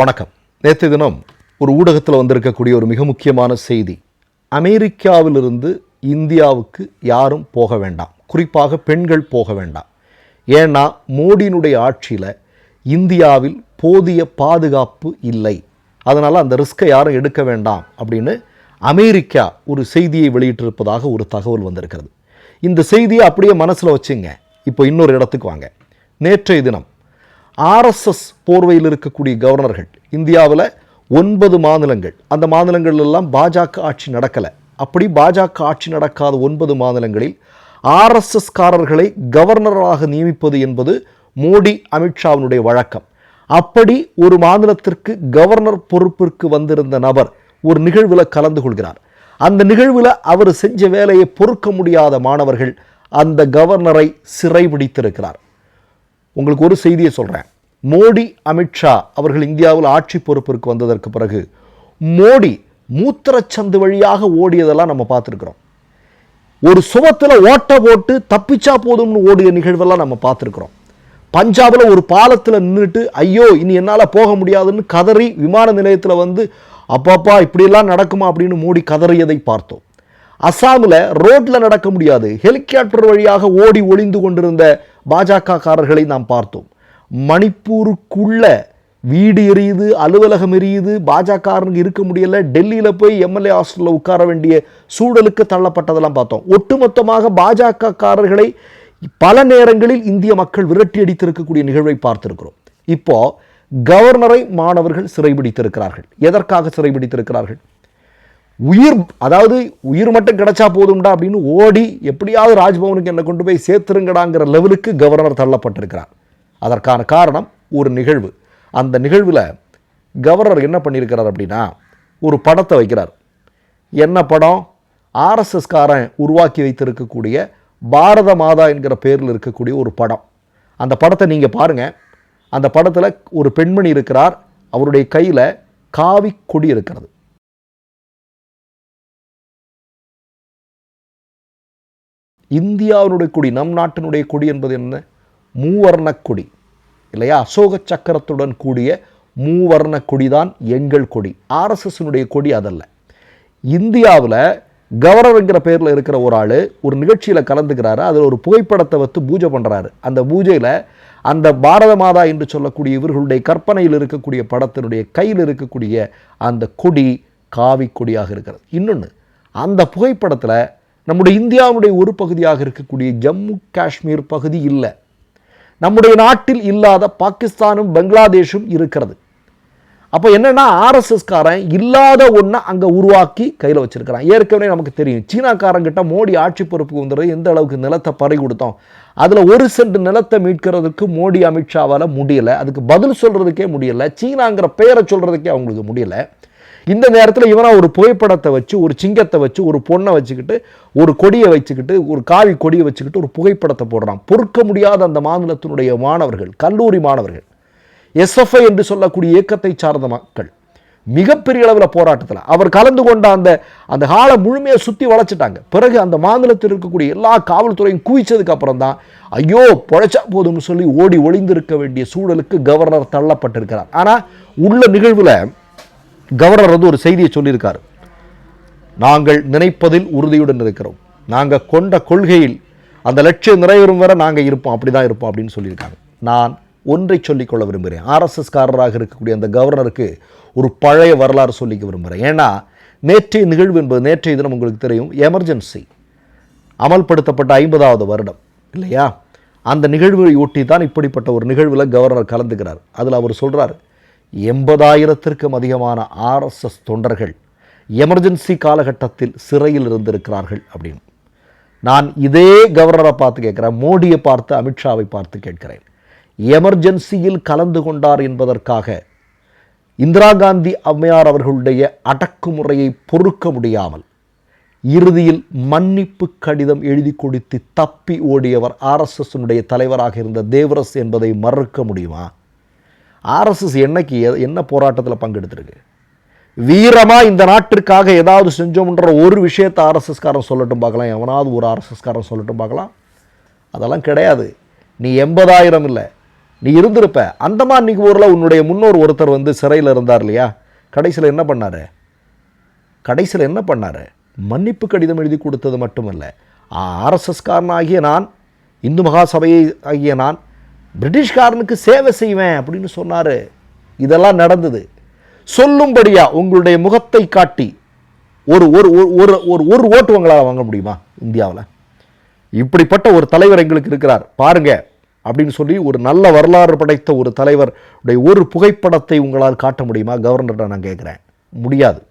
வணக்கம். நேற்று தினம் ஒரு ஊடகத்தில் வந்திருக்கக்கூடிய ஒரு மிக முக்கியமான செய்தி. அமெரிக்காவிலிருந்து இந்தியாவுக்கு யாரும் போக வேண்டாம். குறிப்பாக பெண்கள் போக வேண்டாம். ஏன்னா மோடியினுடைய ஆட்சியில் இந்தியாவில் போதிய பாதுகாப்பு இல்லை. அதனால் அந்த ரிஸ்க்கை யாரும் எடுக்க வேண்டாம் அப்படின்னு அமெரிக்கா ஒரு செய்தியை வெளியிட்டிருப்பதாக ஒரு தகவல் வந்திருக்கிறது. இந்த செய்தியை அப்படியே மனசில் வச்சுங்க. இப்போ இன்னொரு இடத்துக்கு வாங்க. நேற்றைய தினம் ஆர்எஸ்எஸ் போர்வையில் இருக்கக்கூடிய கவர்னர்கள் இந்தியாவில் ஒன்பது மாநிலங்கள். அந்த மாநிலங்களெல்லாம் பாஜக ஆட்சி நடக்கலை. அப்படி பாஜக ஆட்சி நடக்காத ஒன்பது மாநிலங்களில் ஆர்எஸ்எஸ் காரர்களை கவர்னராக நியமிப்பது என்பது மோடி அமித்ஷாவினுடைய வழக்கம். அப்படி ஒரு மாநிலத்திற்கு கவர்னர் பொறுப்பிற்கு வந்திருந்த நபர் ஒரு நிகழ்வில் கலந்து கொள்கிறார். அந்த நிகழ்வில் அவர் செஞ்ச வேலையை பொறுக்க முடியாத மாணவர்கள் அந்த கவர்னரை சிறைபிடித்திருக்கிறார். உங்களுக்கு ஒரு செய்தியை சொல்கிறேன் மோடி அமித்ஷா அவர்கள் இந்தியாவில் ஆட்சி பொறுப்பிற்கு வந்ததற்கு பிறகு மோடி மூத்திரச்சந்து வழியாக ஓடியதெல்லாம் நம்ம பார்த்துருக்குறோம். ஒரு சுவத்தில் ஓட்ட போட்டு தப்பிச்சா போதும்னு ஓடிய நிகழ்வெல்லாம் நம்ம பார்த்துருக்குறோம். பஞ்சாபில் ஒரு பாலத்தில் நின்றுட்டு ஐயோ இனி என்னால் போக முடியாதுன்னு கதறி விமான நிலையத்தில் வந்து அப்பாப்பா இப்படியெல்லாம் நடக்குமா? அப்படின்னு மோடி கதறியதை பார்த்தோம். அசாமில் ரோட்டில் நடக்க முடியாது. ஹெலிகாப்டர் வழியாக ஓடி ஒளிந்து கொண்டிருந்த பாஜக காரர்களை நாம் பார்த்தோம். மணிப்பூருக்குள்ள வீடு எரியுது அலுவலகம் எரியுது பாஜகருக்கு இருக்க முடியல டெல்லியில் போய் எம்எல்ஏ ஹாஸ்டலில் உட்கார வேண்டிய சூழலுக்கு தள்ளப்பட்டதெல்லாம் பார்த்தோம். ஒட்டுமொத்தமாக பாஜகக்காரர்களை பல நேரங்களில் இந்திய மக்கள் விரட்டி அடித்திருக்கக்கூடிய நிகழ்வை பார்த்திருக்கிறோம். இப்போ கவர்னரை மாணவர்கள் சிறைபிடித்திருக்கிறார்கள். எதற்காக சிறைபிடித்திருக்கிறார்கள்? உயிர் அதாவது உயிர் மட்டும் கிடைச்சா போதும்டா அப்படின்னு ஓடி எப்படியாவது ராஜ்பவனுக்கு என்னை கொண்டு போய் சேர்த்துருங்கடாங்கிற லெவலுக்கு கவர்னர் தள்ளப்பட்டிருக்கிறார். அதற்கான காரணம் ஒரு நிகழ்வு. அந்த நிகழ்வில் கவர்னர் என்ன பண்ணியிருக்கிறார் அப்படின்னா ஒரு படத்தை வைக்கிறார். என்ன படம்? ஆர்எஸ்எஸ்காரன் உருவாக்கி வைத்திருக்கக்கூடிய பாரத மாதா என்கிற பேரில் இருக்கக்கூடிய ஒரு படம். அந்த படத்தை நீங்கள் பாருங்கள் அந்த படத்தில் ஒரு பெண்மணி இருக்கிறார். அவருடைய கையில் காவி கொடி இருக்கிறது. இந்தியாவினுடைய கொடி நம் நாட்டினுடைய கொடி என்பது என்ன? மூவர்ணக்கொடி இல்லையா? அசோக சக்கரத்துடன் கூடிய மூவர்ண கொடி தான் எங்கள் கொடி. ஆர்எஸ்எஸ்னுடைய கொடி அதல்ல. இந்தியாவில் கவர்னருங்கிற பேரில் இருக்கிற ஒரு ஆள் ஒரு நிகழ்ச்சியில் கலந்துக்கிறாரு. அதில் ஒரு புகைப்படத்தை வைத்து பூஜை பண்ணுறாரு அந்த பூஜையில் அந்த பாரத மாதா என்று சொல்லக்கூடிய இவர்களுடைய கற்பனையில் இருக்கக்கூடிய படத்தினுடைய கையில் இருக்கக்கூடிய அந்த கொடி காவி கொடியாக இருக்கிறது. இன்னொன்று அந்த புகைப்படத்தில் நம்முடைய இந்தியாவுடைய ஒரு பகுதியாக இருக்கக்கூடிய ஜம்மு காஷ்மீர் பகுதி இல்லை. நம்முடைய நாட்டில் இல்லாத பாகிஸ்தானும் பங்களாதேஷும் இருக்கிறது. அப்போ என்னென்னா ஆர்எஸ்எஸ்காரன் இல்லாத ஒன்றை அங்கே உருவாக்கி கையில் வச்சுருக்கிறான். ஏற்கனவே நமக்கு தெரியும் சீனாக்காரங்கிட்ட மோடி ஆட்சி பொறுப்புக்கு வந்துடுறது எந்த அளவுக்கு நிலத்தை பறி கொடுத்தோம் அதில் ஒரு சென்ட் நிலத்தை மீட்கிறதுக்கு மோடி அமித்ஷாவால் முடியலை அதுக்கு பதில் சொல்கிறதுக்கே முடியலை சீனாங்கிற பெயரை சொல்கிறதுக்கே அவங்களுக்கு முடியலை. இந்த நேரத்தில் இவனா ஒரு புகைப்படத்தை வச்சு ஒரு சிங்கத்தை வச்சு ஒரு பொண்ணை வச்சுக்கிட்டு ஒரு கொடியை வச்சுக்கிட்டு ஒரு காவி கொடியை வச்சுக்கிட்டு ஒரு புகைப்படத்தை போடுறான். பொறுக்க முடியாத அந்த மாநிலத்தினுடைய மாணவர்கள் கல்லூரி மாணவர்கள் எஸ்எஃப்ஐ என்று சொல்லக்கூடிய இயக்கத்தை சார்ந்த மக்கள் மிகப்பெரிய அளவில் போராட்டத்தில். அவர் கலந்து கொண்ட அந்த அந்த ஹாலை முழுமையாக சுற்றி வளைச்சிட்டாங்க. பிறகு அந்த மாநிலத்தில் இருக்கக்கூடிய எல்லா காவல்துறையும் குவிச்சதுக்கு அப்புறம் தான் ஐயோ பொழைச்சா போதும்னு சொல்லி ஓடி ஒளிந்திருக்க வேண்டிய சூழலுக்கு கவர்னர் தள்ளப்பட்டிருக்கிறார். ஆனால் உள்ள நிகழ்வில் கவர்னர் வந்து ஒரு செய்தியை சொல்லியிருக்கார். நாங்கள் நினைப்பதில் உறுதியுடன் இருக்கிறோம். நாங்கள் கொண்ட கொள்கையில் அந்த லட்சியம் நிறைவேறும் வரை நாங்கள் இருப்போம். அப்படி தான் இருப்போம் அப்படின்னு சொல்லியிருக்காங்க. நான் ஒன்றை சொல்லிக்கொள்ள விரும்புகிறேன். ஆர்எஸ்எஸ்காரராக இருக்கக்கூடிய அந்த கவர்னருக்கு ஒரு பழைய வரலாறு சொல்லிக்க விரும்புகிறேன். ஏன்னா நேற்றைய நிகழ்வு என்பது நேற்றைய தினம் உங்களுக்கு தெரியும். எமர்ஜென்சி. அமல்படுத்தப்பட்ட ஐம்பதாவது வருடம். இல்லையா? அந்த நிகழ்வை ஒட்டி தான் இப்படிப்பட்ட ஒரு நிகழ்வில் கவர்னர் கலந்துக்கிறார். அதில் அவர் சொல்கிறார் எண்பதாயிரத்திற்கும் அதிகமான ஆர்எஸ்எஸ் தொண்டர்கள் எமர்ஜென்சி காலகட்டத்தில் சிறையில் இருந்திருக்கிறார்கள் அப்படின்னு. நான் இதே கவர்னரை பார்த்து கேட்குறேன் மோடியை பார்த்து அமித்ஷாவை பார்த்து கேட்கிறேன். எமர்ஜென்சியில் கலந்து கொண்டார் என்பதற்காக இந்திரா காந்தி அம்மையார் அவர்களுடைய அடக்குமுறையை பொறுக்க முடியாமல் இறுதியில் மன்னிப்பு கடிதம் எழுதி கொடுத்து தப்பி ஓடியவர் ஆர்எஸ்எஸ்னுடைய தலைவராக இருந்த தேவரஸ் என்பதை மறுக்க முடியுமா? ஆர்எஸ்எஸ் என்னைக்கு எ- என்ன போராட்டத்தில் பங்கெடுத்திருக்கு? வீரமாக இந்த நாட்டிற்காக ஏதாவது செஞ்சோம்ன்ற ஒரு விஷயத்தை ஆர்எஸ்எஸ்காரன் சொல்லட்டும் பார்க்கலாம். எவனாவது ஒரு ஆர்எஸ்எஸ்காரன் சொல்லட்டும் பார்க்கலாம். அதெல்லாம் கிடையாது. நீ எண்பதாயிரம் இல்லை. நீ இருந்திருப்ப. அந்தமான் நிகோரில் உன்னுடைய முன்னோர் ஒருத்தர் வந்து சிறையில் இருந்தார் இல்லையா? கடைசியில் என்ன பண்ணார்? கடைசியில் என்ன பண்ணார்? மன்னிப்பு கடிதம் எழுதி கொடுத்தது மட்டுமல்ல. ஆர்எஸ்எஸ்காரனாகிய நான் இந்து மகாசபையை ஆகிய நான் பிரிட்டிஷ்காரனுக்கு சேவை செய்வேன் அப்படின்னு சொன்னார். இதெல்லாம் நடந்தது. சொல்லும்படியா உங்களுடைய முகத்தை காட்டி ஒரு ஒரு ஒரு- ஒரு ஒரு ஓட்டு உங்களால் வாங்க முடியுமா இந்தியாவில்? இப்படிப்பட்ட ஒரு தலைவர் எங்களுக்கு இருக்கிறார். பாருங்க அப்படின்னு சொல்லி ஒரு நல்ல வரலாறு படைத்த ஒரு தலைவர் உடைய ஒரு புகைப்படத்தை உங்களால் காட்ட முடியுமா? கவர்னர்கிட்ட நான் கேட்குறேன். முடியாது.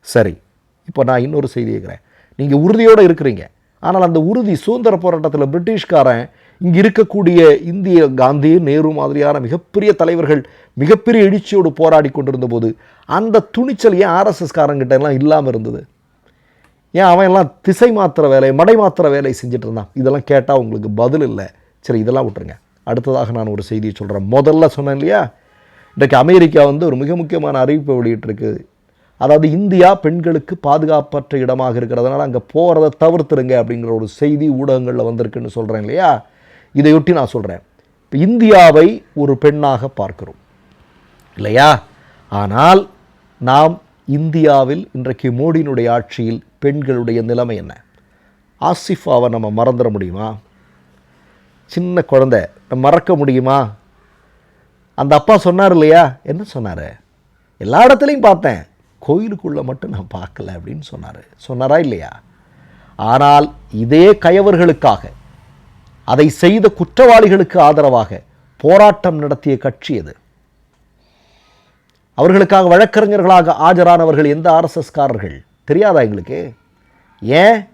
சரி இப்போ நான் இன்னொரு செய்தி கேட்குறேன். நீங்கள் உறுதியோடு இருக்கிறீங்க. ஆனால் அந்த உறுதி சுதந்திர போராட்டத்தில் பிரிட்டிஷ்காரன் இங்கே இருக்கக்கூடிய இந்திய காந்தி நேரு மாதிரியான மிகப்பெரிய தலைவர்கள் மிகப்பெரிய எழுச்சியோடு போராடி கொண்டிருந்த போது அந்த துணிச்சல் ஏன் ஆர்எஸ்எஸ்காரங்கிட்ட எல்லாம் இல்லாமல் இருந்தது? ஏன் அவன் எல்லாம் திசை மாத்திர வேலை மடை மாத்திர வேலை செஞ்சுட்டு இருந்தான்? இதெல்லாம் கேட்டால் உங்களுக்கு பதில் இல்லை. சரி இதெல்லாம் விட்டுருங்க. அடுத்ததாக நான் ஒரு செய்தியை சொல்கிறேன் முதல்ல சொன்னேன் இல்லையா? இன்றைக்கு அமெரிக்கா வந்து ஒரு மிக முக்கியமான அறிவிப்பை வெளியிட்டிருக்கு. அதாவது இந்தியா பெண்களுக்கு பாதுகாப்பற்ற இடமாக இருக்கிறதுனால அங்கே போகிறத தவிர்த்துருங்க அப்படிங்கிற ஒரு செய்தி ஊடகங்களில் வந்திருக்குன்னு சொல்கிறேன் இல்லையா? இதையொட்டி நான் சொல்கிறேன் இப்போ இந்தியாவை ஒரு பெண்ணாக பார்க்கிறோம். இல்லையா? ஆனால் நாம் இந்தியாவில் இன்றைக்கு மோடியினுடைய ஆட்சியில் பெண்களுடைய நிலைமை என்ன? ஆசிஃபாவை நம்ம மறந்துட முடியுமா? சின்ன குழந்தை நம்ம மறக்க முடியுமா? அந்த அப்பா சொன்னார் இல்லையா? என்ன சொன்னார்? எல்லா இடத்துலையும் பார்த்தேன். கோயிலுக்குள்ளே மட்டும் நான் பார்க்கல அப்படின்னு சொன்னார். சொன்னாரா இல்லையா? ஆனால் இதே கயவர்களுக்காக அதை செய்த குற்றவாளிகளுக்கு ஆதரவாக போராட்டம் நடத்திய கட்சி அது அவர்களுக்காக வழக்கறிஞர்களாக ஆஜரானவர்கள் எந்த ஆர்எஸ்எஸ்காரர்கள்? தெரியாதா எங்களுக்கு? ஏன்?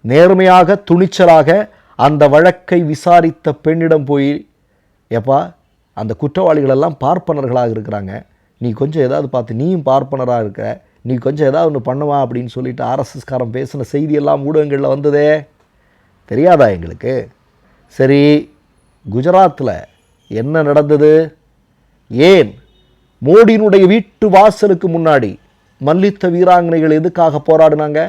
நேர்மையாக துணிச்சலாக அந்த வழக்கை விசாரித்த பெண்ணிடம் போய் ஏப்பா அந்த குற்றவாளிகளெல்லாம் பார்ப்பனர்களாக இருக்கிறாங்க. நீ கொஞ்சம் ஏதாவது பார்த்து நீயும் பார்ப்பனராக இருக்க. நீ கொஞ்சம் ஏதாவது ஒன்று பண்ணுவா அப்படின்னு சொல்லிட்டு ஆர்எஸ்எஸ்காரன் பேசின செய்தியெல்லாம் ஊடகங்களில் வந்ததே. தெரியாதா எங்களுக்கு? சரி குஜராத்தில் என்ன நடந்தது? ஏன் மோடியினுடைய வீட்டு வாசலுக்கு முன்னாடி மல்யுத்த வீராங்கனைகள் எதுக்காக போராடினாங்க?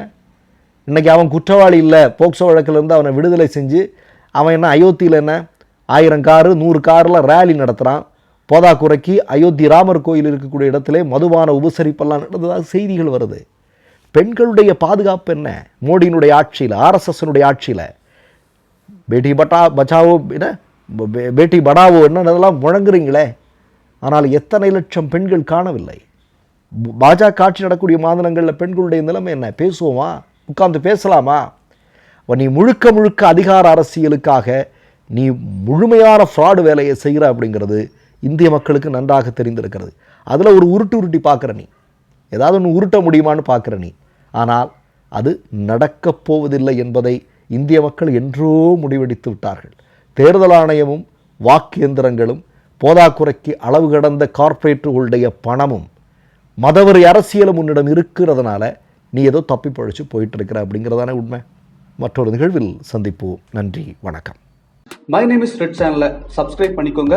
இன்னைக்கு அவன் குற்றவாளி இல்லை போக்சோ வழக்கிலிருந்து அவனை விடுதலை செஞ்சு அவன் என்ன அயோத்தியில் என்ன? ஆயிரம் காரு நூறு காரில் ரேலி நடத்துகிறான் போதாக்குறைக்கு அயோத்தி ராமர் கோயில் இருக்கக்கூடிய இடத்துல மதுபான உபசரிப்பெல்லாம் நடந்ததாக செய்திகள் வருது. பெண்களுடைய பாதுகாப்பு என்ன? மோடியினுடைய ஆட்சியில் ஆர்எஸ்எஸ்னுடைய ஆட்சியில் பேட்டி பட்டா பச்சாவோ என்ன? பேட்டி படாவோ என்னென்னதெல்லாம் முழங்குறீங்களே? ஆனால் எத்தனை லட்சம் பெண்கள் காணவில்லை. பாஜக ஆட்சி நடக்கக்கூடிய மாநிலங்களில் பெண்களுடைய நிலைமை என்ன? பேசுவோமா? உட்கார்ந்து பேசலாமா? நீ முழுக்க முழுக்க அதிகார அரசியலுக்காக நீ முழுமையான ஃப்ராடு வேலையை செய்கிற அப்படிங்கிறது இந்திய மக்களுக்கு நன்றாக தெரிந்திருக்கிறது. அதில் ஒரு உருட்டு உருட்டி பார்க்குற நீ. ஏதாவது ஒன்று உருட்ட முடியுமான்னு பார்க்குற நீ. ஆனால் அது நடக்கப் போவதில்லை என்பதை இந்திய மக்கள் என்றோ முடிவெடுத்து விட்டார்கள். தேர்தல் ஆணையமும் வாக்கு எந்திரங்களும் போதாக்குறைக்கு அளவு கடந்த கார்ப்பரேட்டுகளுடைய பணமும் மதவெறி அரசியலும் உன்னிடம் இருக்கிறதுனால நீ ஏதோ தப்பி பழிச்சு போயிட்டு இருக்கிற அப்படிங்கிறதானே உண்மை. மற்றொரு நிகழ்வில் சந்திப்போம். நன்றி வணக்கம். மை நேம் இஸ் ரெட் சேனலை சப்ஸ்கிரைப் பண்ணிக்கோங்க.